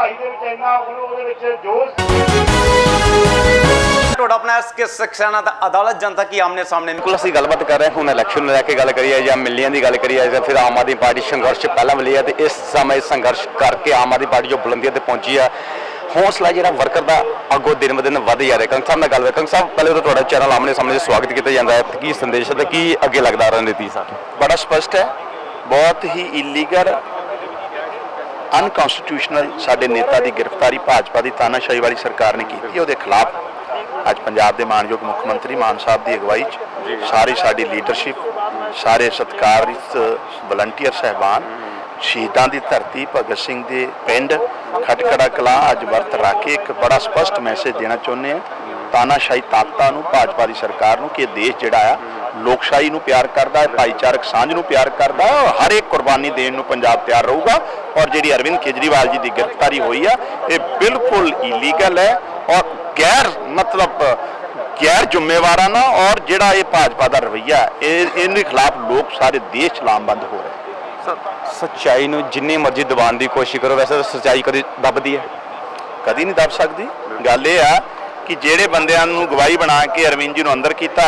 ਪੜ੍ਹਾਈ ਦੇ ਵਿੱਚ ਇੰਨਾ ਉਹਨੂੰ ਉਹਦੇ ਵਿੱਚ ਜੋਸ਼। ਤੁਹਾਡਾ ਆਪਣਾ ਇਸ ਕੇ ਸਖਸ਼ਾਨਾ ਦਾ ਅਦਾਲਤ ਜਨਤਾ ਕੀ ਆਮਨੇ ਸਾਹਮਣੇ? ਬਿਲਕੁਲ ਅਸੀਂ ਗੱਲਬਾਤ ਕਰ ਰਹੇ ਹਾਂ। ਹੁਣ ਇਲੈਕਸ਼ਨ ਨੂੰ ਲੈ ਕੇ ਗੱਲ ਕਰੀਏ ਜਾਂ ਮਿਲੀਆਂ ਦੀ ਗੱਲ ਕਰੀਏ ਜਾਂ ਫਿਰ ਆਮ ਆਦਮੀ ਪਾਰਟੀ ਸੰਘਰਸ਼ ਪਹਿਲਾਂ ਮਿਲੀ ਹੈ ਤੇ ਇਸ ਸਮੇਂ ਸੰਘਰਸ਼ ਕਰਕੇ ਆਮ ਆਦਮੀ ਪਾਰਟੀ ਜੋ ਬੁਲੰਦੀਆਂ ਤੇ ਪਹੁੰਚੀ ਆ ਹੌਸਲਾ ਜਿਹੜਾ ਵਰਕਰ ਦਾ ਅੱਗੋਂ ਦਿਨ ਬ ਦਿਨ ਵੱਧ ਜਾ ਰਿਹਾ। ਕੰਗ ਸਾਹਿਬ ਨਾਲ ਗੱਲ ਹੈ ਕੰਗ ਸਾਹਿਬ ਪਹਿਲੇ ਤਾਂ ਤੁਹਾਡਾ ਚੈਨਲ ਆਮਨੇ ਸਾਹਮਣੇ ਸਵਾਗਤ ਕੀਤਾ ਜਾਂਦਾ ਹੈ। ਕੀ ਸੰਦੇਸ਼ ਹੈ ਤੇ ਕੀ ਅੱਗੇ ਲੱਗਦਾ ਰਣਨੀਤੀ ਸਰ? ਬੜਾ ਸਪਸ਼ਟ ਹੈ। ਬਹੁਤ ਹੀ ਇਲੀਗਲ ਅਨਕਨਸਟੀਟਿਊਸ਼ਨਲ ਸਾਡੇ ਨੇਤਾ ਦੀ ਗ੍ਰਿਫਤਾਰੀ ਭਾਜਪਾ ਦੀ ਤਾਨਾਸ਼ਾਹੀ ਵਾਲੀ ਸਰਕਾਰ ਨੇ ਕੀਤੀ, ਉਹਦੇ ਖਿਲਾਫ ਅੱਜ ਪੰਜਾਬ ਦੇ ਮਾਨਯੋਗ ਮੁੱਖ ਮੰਤਰੀ ਮਾਨ ਸਾਹਿਬ ਦੀ ਅਗਵਾਈ 'ਚ ਸਾਰੀ ਸਾਡੀ ਲੀਡਰਸ਼ਿਪ ਸਾਰੇ ਸਤਿਕਾਰਿਤ ਵਲੰਟੀਅਰ ਸਹਿਬਾਨ, ਸ਼ਹੀਦਾਂ ਦੀ ਧਰਤੀ, ਭਗਤ ਸਿੰਘ ਦੇ ਪਿੰਡ, ਖਟਕੜਾ ਕਲਾਂ ਅੱਜ ਵਰਤ ਰੱਖ ਕੇ ਇੱਕ ਬੜਾ ਸਪਸ਼ਟ ਮੈਸੇਜ ਦੇਣਾ ਚਾਹੁੰਦੇ ਆ ਤਾਨਾਸ਼ਾਹੀ ਤਾਕਤਾਂ ਨੂੰ, ਭਾਜਪਾ ਦੀ ਸਰਕਾਰ ਨੂੰ ਕਿ ਇਹ ਦੇਸ਼ ਜਿਹੜਾ ਆ ਲੋਕਸ਼ਾਹੀ ਨੂੰ ਪਿਆਰ ਕਰਦਾ ਹੈ ਭਾਈਚਾਰਕ ਸਾਂਝ ਨੂੰ ਪਿਆਰ ਕਰਦਾ ਹੈ ਔਰ ਹਰ ਇੱਕ ਕੁਰਬਾਨੀ ਦੇਣ ਨੂੰ ਪੰਜਾਬ ਤਿਆਰ ਰਹੂਗਾ। ਔਰ ਜਿਹੜੀ ਅਰਵਿੰਦ ਕੇਜਰੀਵਾਲ ਜੀ ਦੀ ਗ੍ਰਿਫਤਾਰੀ ਹੋਈ ਆ ਇਹ ਬਿਲਕੁਲ ਇਲੀਗਲ ਹੈ ਔਰ ਗੈਰ ਮਤਲਬ ਗੈਰ ਜ਼ਿੰਮੇਵਾਰਾਨਾ ਔਰ ਜਿਹੜਾ ਇਹ ਭਾਜਪਾ ਦਾ ਰਵਈਆ ਇਹ ਇਹਦੇ ਖਿਲਾਫ ਲੋਕ ਸਾਰੇ ਦੇਸ਼ 'ਚ ਲਾਮਬੰਦ ਹੋ ਰਹੇ ਸੱਚਾਈ ਨੂੰ ਜਿੰਨੀ ਮਰਜ਼ੀ ਦਬਾਉਣ ਦੀ ਕੋਸ਼ਿਸ਼ ਕਰੋ ਵੈਸੇ ਤਾਂ ਸੱਚਾਈ ਕਦੀ ਦੱਬਦੀ ਹੈ। ਕਦੀ ਨਹੀਂ ਦੱਬ ਸਕਦੀ। ਗੱਲ ਇਹ ਆ ਕਿ ਜਿਹੜੇ ਬੰਦਿਆਂ ਨੂੰ ਗਵਾਹੀ ਬਣਾ ਕੇ ਅਰਵਿੰਦ ਜੀ ਨੂੰ ਅੰਦਰ ਕੀਤਾ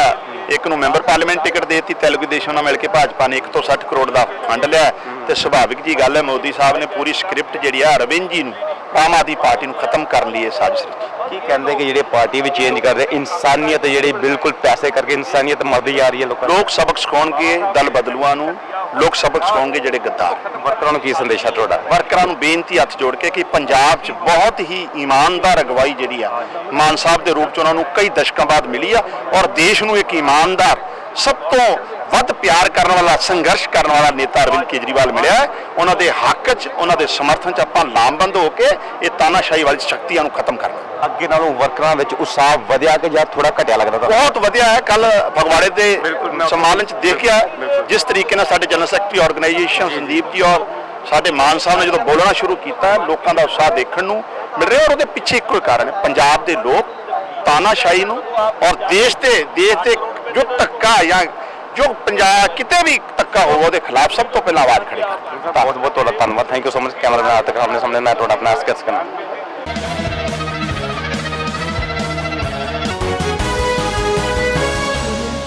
ਇੱਕ ਨੂੰ ਮੈਂਬਰ ਪਾਰਲੀਮੈਂਟ ਟਿਕਟ ਦੇਤੀ, ਤੇਲਗੂ ਦੇਸ਼ਮ ਨਾਲ ਮਿਲ ਕੇ ਭਾਜਪਾ ਨੇ 1 ਤੋਂ 60 ਕਰੋੜ ਦਾ ਫੰਡ ਲਿਆ ਤੇ ਸੁਭਾਵਿਕ ਜੀ ਗੱਲ ਹੈ, ਮੋਦੀ ਸਾਹਿਬ ਨੇ ਪੂਰੀ ਸਕ੍ਰਿਪਟ ਜਿਹੜੀ ਆ, ਅਰਵਿੰਦ ਜੀ ਨੂੰ ਆਮ ਆਦਮੀ ਪਾਰਟੀ ਨੂੰ ਖਤਮ ਕਰਨ ਲਈ ਇਹ ਸਾਜ਼ਿਸ਼ ਰਚੀ ਕੀ ਕਹਿੰਦੇ ਕਿ ਜਿਹੜੇ ਪਾਰਟੀ ਵੀ ਚੇਂਜ ਕਰ ਰਹੇ ਇਨਸਾਨੀਅਤ ਜਿਹੜੀ ਬਿਲਕੁਲ ਪੈਸੇ ਕਰਕੇ ਇਨਸਾਨੀਅਤ ਮਰਦੀ ਜਾ ਰਹੀ ਹੈ ਲੋਕਾਂ ਲੋਕ ਸਬਕ ਸਿਖਾਉਣਗੇ ਦਲ ਬਦਲੂਆਂ ਨੂੰ ਲੋਕ ਸਬਕ ਸਿਖਾਉਣਗੇ ਜਿਹੜੇ ਗੱਦਾਰ। ਵਰਕਰਾਂ ਨੂੰ ਕੀ ਸੰਦੇਸ਼ ਹੈ ਤੁਹਾਡਾ? ਵਰਕਰਾਂ ਨੂੰ ਬੇਨਤੀ ਹੱਥ ਜੋੜ ਕੇ ਕਿ ਪੰਜਾਬ 'ਚ ਬਹੁਤ ਹੀ ਇਮਾਨਦਾਰ ਅਗਵਾਈ ਜਿਹੜੀ ਆ ਮਾਨ ਸਾਹਿਬ ਦੇ ਰੂਪ 'ਚ ਉਹਨਾਂ ਨੂੰ ਕਈ ਦਸ਼ਕਾਂ ਬਾਅਦ ਮਿਲੀ ਆ ਔਰ ਦੇਸ਼ ਨੂੰ ਇੱਕ ਇਮਾਨਦਾਰ ਸਭ ਤੋਂ ਵੱਧ ਪਿਆਰ ਕਰਨ ਵਾਲਾ ਸੰਘਰਸ਼ ਕਰਨ ਵਾਲਾ ਨੇਤਾ ਅਰਵਿੰਦ ਕੇਜਰੀਵਾਲ ਮਿਲਿਆ। ਉਹਨਾਂ ਦੇ ਹੱਕ 'ਚ ਉਹਨਾਂ ਦੇ ਸਮਰਥਨ 'ਚ ਆਪਾਂ ਲਾਮਬੰਦ ਹੋ ਕੇ ਇਹ ਤਾਨਾਸ਼ਾਹੀ ਵਾਲੀ ਸ਼ਕਤੀਆਂ ਨੂੰ ਖਤਮ ਕਰਨਾ ਅੱਗੇ ਨਾਲੋਂ ਵਰਕਰਾਂ ਵਿੱਚ ਉਤਸ਼ਾਹ ਵਧਿਆ ਕਿ ਜਾਂ ਥੋੜਾ ਘਟਿਆ ਲੱਗਦਾ ਬਹੁਤ ਵਧੀਆ ਹੈ। ਕੱਲ ਫਗਵਾੜੇ ਦੇ ਸੰਮਾਲਨ 'ਚ ਦੇਖਿਆ ਜਿਸ ਤਰੀਕੇ ਨਾਲ ਸਾਡੇ general secretary organisation Sandeep ji ਔਰ ਸਾਡੇ ਮਾਨ ਸਾਹਿਬ ਨੇ ਜਦੋਂ ਬੋਲਣਾ ਸ਼ੁਰੂ ਕੀਤਾ ਲੋਕਾਂ ਦਾ ਉਤਸ਼ਾਹ ਦੇਖਣ ਨੂੰ ਮਿਲ ਰਿਹਾ ਔਰ ਉਹਦੇ ਪਿੱਛੇ ਇੱਕੋ ਹੀ ਕਾਰਨ ਹੈ। ਪੰਜਾਬ ਦੇ ਲੋਕ ਤਾਨਾਸ਼ਾਹੀ ਨੂੰ ਔਰ ਦੇਸ਼ ਤੇ ਦੇਸ਼ ਤੇ ਜੋ ਧੱਕਾ ਜਾਂ ਜੋ ਪੰਜਾਬ ਕਿਤੇ ਵੀ ਧੱਕਾ ਹੋਵੇ, ਉਹਦੇ ਖਿਲਾਫ ਸਭ ਤੋਂ ਪਹਿਲਾਂ ਆਵਾਜ਼ ਖੜੀ ਕਰ। ਬਹੁਤ ਬਹੁਤ ਤੁਹਾਡਾ ਧੰਨਵਾਦ। Thank you so much cameraman ਆਤਕ, ਆਪਣੇ ਸਾਹਮਣੇ ਮੈਂ ਤੁਹਾਡਾ ਆਪਣਾ ਐਸਕੈਸ ਕਰਨਾ